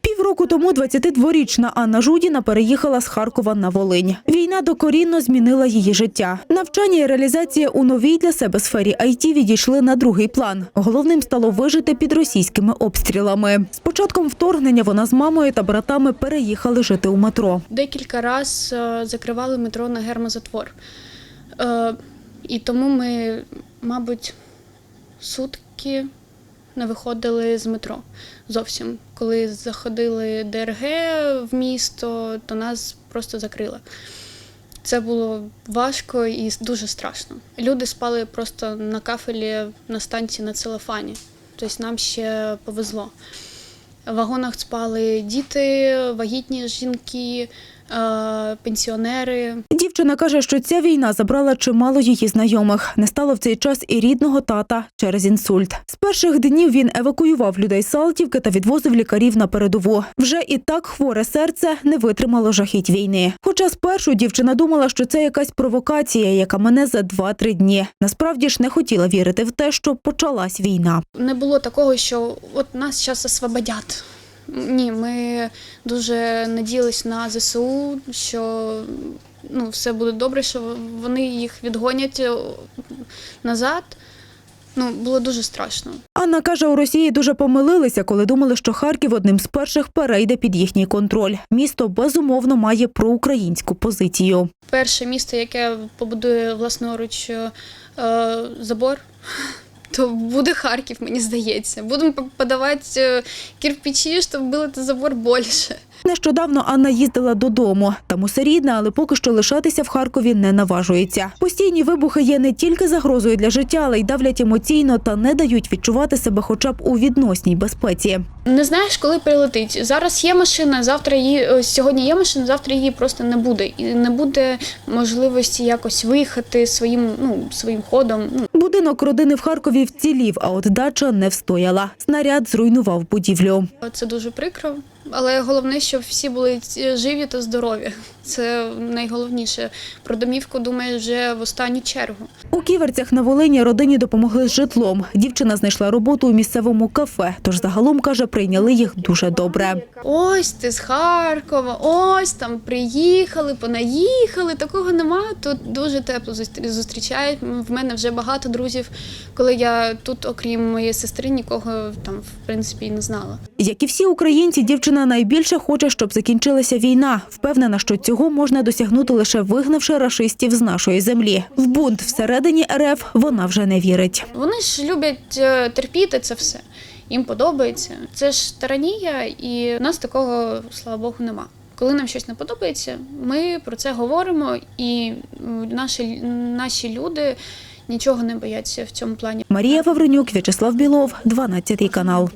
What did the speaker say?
Півроку тому 22-річна Анна Жудіна переїхала з Харкова на Волинь. Війна докорінно змінила її життя. Навчання і реалізація у новій для себе сфері IT відійшли на другий план. Головним стало вижити під російськими обстрілами. З початком вторгнення вона з мамою та братами переїхали жити у метро. Декілька раз е, закривали метро на гермозатвор. Е, І тому ми, мабуть, сутки не виходили з метро зовсім. Коли заходили ДРГ в місто, то нас просто закрили. Це було важко і дуже страшно. Люди спали просто на кафелі на станції на целофані. Тобто нам ще повезло. В вагонах спали діти, вагітні жінки, пенсіонери. Дівчина каже, що ця війна забрала чимало її знайомих. Не стало в цей час і рідного тата через інсульт. З перших днів він евакуював людей з Салтівки та відвозив лікарів на передову. Вже і так хворе серце не витримало жахіть війни. Хоча спершу дівчина думала, що це якась провокація, яка мене за 2-3 дні. Насправді ж не хотіла вірити в те, що почалась війна. Не було такого, що от нас зараз освободять. Ні, ми дуже надіялись на ЗСУ, що ну, все буде добре, що вони їх відгонять е, назад. Ну, було дуже страшно. Анна каже, у Росії дуже помилилися, коли думали, що Харків одним з перших перейде під їхній контроль. Місто безумовно має проукраїнську позицію. перше місто, яке побудує власноруч е, забор, то буде Харків, мені здається. Будемо подавати е, кирпичі, щоб вбилити забор більше. Нещодавно Анна їздила додому. Там усе рідне, але поки що лишатися в Харкові не наважується. Постійні вибухи є не тільки загрозою для життя, але й давлять емоційно та не дають відчувати себе хоча б у відносній безпеці. Не знаєш, коли прилетить. Зараз є машина, завтра її е, сьогодні є машина, завтра її просто не буде. І не буде можливості якось виїхати своїм, ну, своїм ходом. Ну, Будинок родини в Харкові вцілів, а от дача не встояла. Снаряд зруйнував будівлю. Це дуже прикро. Але головне, щоб всі були живі та здорові. Це найголовніше. Про домівку думаю вже в останню чергу. У Ківерцях на Волині родині допомогли з житлом. Дівчина знайшла роботу у місцевому кафе, тож загалом каже, прийняли їх дуже добре. Ось ти з Харкова, ось там приїхали, понаїхали. Такого нема. Тут дуже тепло зустрі- зустрічають. В мене вже багато друзів. Коли я тут, окрім моєї сестри, нікого там в принципі і не знала. Як і всі українці, дівчина найбільше хоче, щоб закінчилася війна. Впевнена, що цього можна досягнути лише вигнавши рашистів з нашої землі. В бунт всередині РФ вона вже не вірить. Вони ж люблять е, терпіти це все. Їм подобається. Це ж таранія, і в нас такого, слава Богу, нема. Коли нам щось не подобається, ми про це говоримо, і наші, наші люди нічого не бояться в цьому плані. Марія Вавренюк, В'ячеслав Білов, 12 канал.